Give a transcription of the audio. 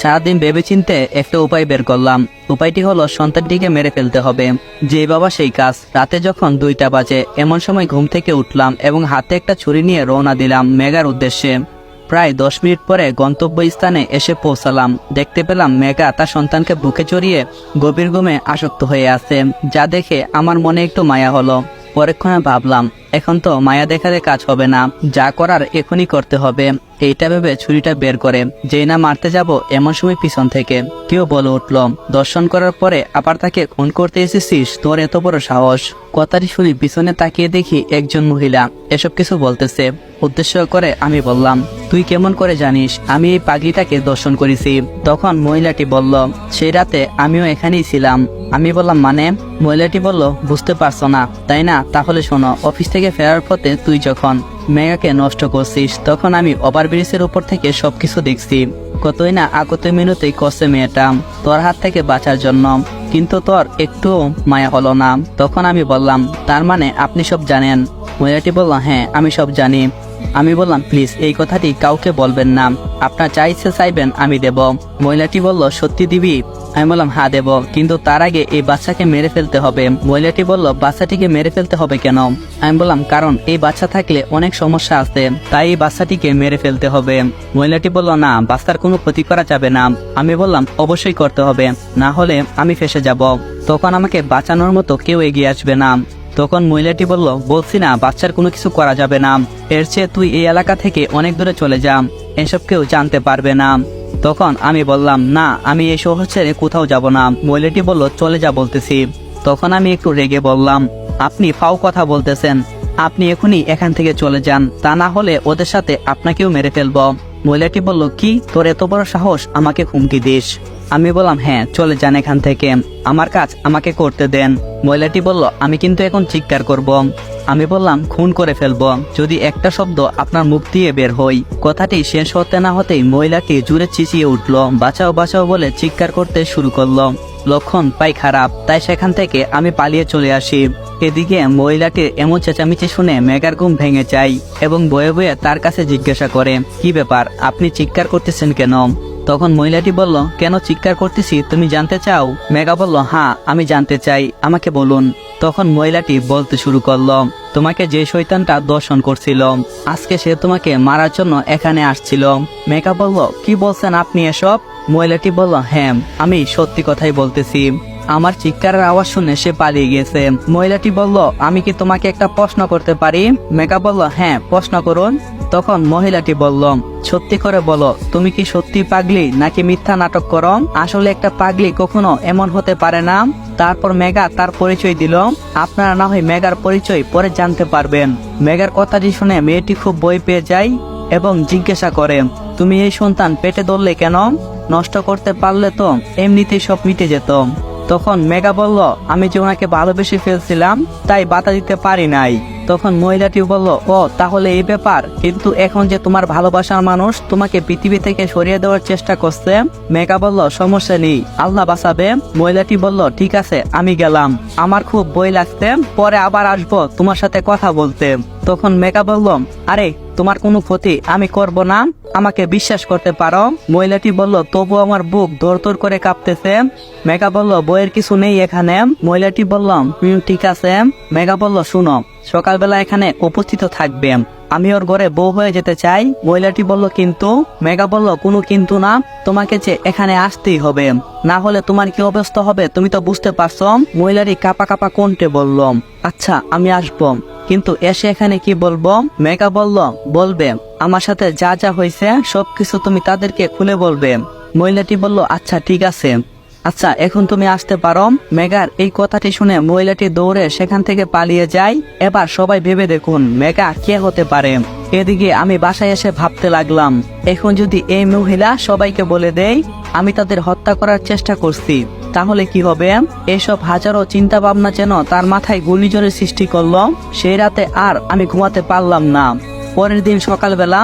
সারাদিন ভেবেচিন্তে একটা উপায় বের করলাম। উপায়টি হলো সন্তানটিকে মেরে ফেলতে হবে। যে বাবা সেই কাজ। রাতে যখন দুইটা বাজে, এমন সময় ঘুম থেকে উঠলাম এবং হাতে একটা ছুরি নিয়ে রওনা দিলাম মেগার উদ্দেশ্যে। প্রায় দশ মিনিট পরে গন্তব্যস্থানে এসে পৌঁছালাম। দেখতে পেলাম মেঘা তার সন্তানকে বুকে চড়িয়ে গভীর ঘুমে আসক্ত হয়ে আছে, যা দেখে আমার মনে একটু মায়া হলো। পরেক্ষণে ভাবলাম এখন তো মায়া দেখালে কাজ হবে না, যা করার এখনই করতে হবে। এইটা ভেবে ছুরিটা বের করে, যেই না মারতে যাব এমন সময় পিছন থেকে। কেউ বলে উঠল, দর্শন করার পরে আবার তাকে খুন করতে এসেছিস? তোর এত বড় সাহস। কথাটি শুনি পিছনে তাকিয়ে দেখি একজন মহিলা এসব কিছু বলতেছে। উদ্দেশ্য করে আমি বললাম, তুই কেমন করে জানিস, আমি এই পাগলিটাকে দর্শন করেছি। তখন মহিলাটি বলল, সেই রাতে আমিও এখানেই ছিলাম। আমি বললাম মানে? মহিলাটি বলল, বুঝতে পারছ না। তাই না? তাহলে শোনো, অফিস থেকে ফেরার পথে তুই যখন মেগাকে নষ্ট করছিস, তখন আমি ওভার ব্রিজের উপর থেকে সবকিছু দেখছি। কতই না আগত মিনতেই কষে মেয়েটা, তোর হাত থেকে বাঁচার জন্য। কিন্তু তোর একটু মায়া হলো না। তখন আমি বললাম, তার মানে আপনি সব জানেন? মহিলাটি বলল হ্যাঁ আমি সব জানি। আমি বললাম, প্লিজ, এই কথাটি কাউকে বলবেন না। আপনার যা ইচ্ছে চাইবেন আমি দেব। মহিলাটি বলল, সত্যি দিবি? আমি বললাম হ্যাঁ দেব, কিন্তু তার আগে এই বাচ্চাকে মেরে ফেলতে হবে। মহিলাটি বলল, বাচ্চাটিকে মেরে ফেলতে হবে কেন? আমি বললাম, কারণ এই বাচ্চা থাকলে অনেক সমস্যা আছে, তাই এই বাচ্চাটিকে মেরে ফেলতে হবে। মহিলাটি বলল, না, বাচ্চার কোনো ক্ষতি করা যাবে না। আমি বললাম, অবশ্যই করতে হবে, না হলে আমি ফেসে যাব। তখন আমাকে বাঁচানোর মতো কেউ এগিয়ে আসবে না। তখন মহিলাটি বলল, বলছি না, বাচ্চার কোনো কিছু করা যাবে না। এর চেয়ে তুই এই এলাকা থেকে অনেক দূরে চলে যা। এসব কেউ জানতে পারবে না। তখন আমি বললাম, না, আমি এই শহর ছেড়ে কোথাও যাব না। মহিলাটি বলল, চলে যা বলতেছি। তখন আমি একটু রেগে বললাম, আপনি ফাও কথা বলতেছেন। আপনি এখনই এখান থেকে চলে যান। তা না হলে ওদের সাথে আপনাকেও মেরে ফেলব। মহিলাটি বলল, কি? তোর এত বড় সাহস? আমাকে হুমকি দিস। আমি বললাম হ্যাঁ চলে যান এখান থেকে। আমার কাজ আমাকে করতে দেন। মহিলাটি বলল, আমি কিন্তু এখন চিৎকার করব। আমি বললাম, খুন করে ফেলব। যদি একটা শব্দ আপনার মুখ দিয়ে বের হই। কথাটি শেষ হতে না হতেই মহিলাটি জুড়ে চিচিয়ে উঠল, বাঁচাও বাঁচাও বলে চিৎকার করতে শুরু করল। লক্ষণ পাই খারাপ। তাই সেখান থেকে আমি পালিয়ে চলে আসি। এদিকে মহিলাটির এমন চেঁচামেচি শুনে মেগার ঘুম ভেঙে যায় এবং বয়ে বয়ে তার কাছে জিজ্ঞাসা করে, কি ব্যাপার? আপনি চিৎকার করতেছেন কেন? তখন মহিলাটি বলল, কেন চিৎকার করতেছি? তুমি জানতে চাও? মেগা বলল হ্যাঁ আমি জানতে চাই। আমাকে বলুন। তখন মহিলাটি বলতে শুরু করল, তোমাকে যে শৈতানটা দর্শন করছিল, আজকে সে তোমাকে মারার জন্য এখানে আসছিল। মেকা বলল, কি বলছেন আপনি এসব? মহিলাটি বলল হ্যাঁ আমি সত্যি কথাই বলতেছি। আমার চিৎকারের আওয়াজ শুনে সে পালিয়ে গেছে মহিলাটি বলল, আমি কি তোমাকে একটা প্রশ্ন করতে পারি? মেকা বলল হ্যাঁ প্রশ্ন করুন। তখন মহিলাটি বলল, সত্যি করে বলো, তুমি কি সত্যি পাগলি নাকি মিথ্যা নাটক করো? আসলে একটা পাগলি কখনো এমন হতে পারে না। তারপর মেগা তার পরিচয় দিল। আপনারা না হয় মেগার পরিচয় পরে জানতে পারবেন। মেগার কথাটি শুনে মেয়েটি খুব বই পেয়ে যায় এবং জিজ্ঞাসা করে, তুমি এই সন্তান পেটে ধরলে কেন? নষ্ট করতে পারলে তো এমনিতেই সব মিটে যেত। তখন মেগা বলল, আমি যে ওনাকে ভালোবেসে ফেলছিলাম, তাই বাধা দিতে পারি নাই। তখন মহিলাটি বলল, ও, তাহলে এই ব্যাপার। কিন্তু এখন যে তোমার ভালোবাসার মানুষ তোমাকে পৃথিবী থেকে সরিয়ে দেওয়ার চেষ্টা করছে মেগা বলল, সমস্যা নেই, আল্লাহ বাঁচাবে। মহিলাটি বলল, ঠিক আছে, আমি গেলাম। আমার খুব বই লাগতে পরে আবার আসব তোমার সাথে কথা বলতে। তখন মেগা বলল, আরে, তোমার কোনো ক্ষতি, আমি করব না, আমাকে বিশ্বাস করতে পারো। মহিলাটি বলল, তবু আমার বুক দৌড় করে কাঁপতেছে। মেঘা বলল, বইয়ের কিছু নেই এখানে। মহিলাটি বললাম ঠিক আছে। মেঘা বলল, শুনো সকালবেলা এখানে উপস্থিত থাকবে আমি ওর ঘরে বউ হয়ে যেতে চাই। মহিলাটি বলল, কিন্তু। মেগা বলল, কোনো কিন্তু না। তোমাকে যে এখানে আসতেই হবে। না হলে তোমার কি অবস্থা হবে, তুমি তো বুঝতে পারছ? মহিলাটি কাপা কাপা কোনটে বলল আচ্ছা আমি আসব। কিন্তু এসে এখানে কি বলব? মেগা বলল, বলবে। আমার সাথে যা যা হয়েছে, সবকিছু তুমি তাদেরকে খুলে বলবে। মহিলাটি বলল আচ্ছা ঠিক আছে। আচ্ছা এখন তুমি আসতে পারো। মেগার, এই কথাটি শুনে মহিলাটি দৌড়ে সেখান থেকে পালিয়ে যায়। এবার সবাই ভেবে দেখুন, মেগা কে হতে পারে। এদিকে আমি বাসায় এসে ভাবতে লাগলাম, এখন যদি এই মহিলা সবাইকে বলে দেয় আমি তাদের হত্যা করার চেষ্টা করছি, তাহলে কি হবে? এসব হাজারো চিন্তা ভাবনা যেন তার মাথায় ঘূর্ণিঝড়ের সৃষ্টি করল, সেই রাতে আর আমি ঘুমাতে পারলাম না। পরের দিন সকালবেলা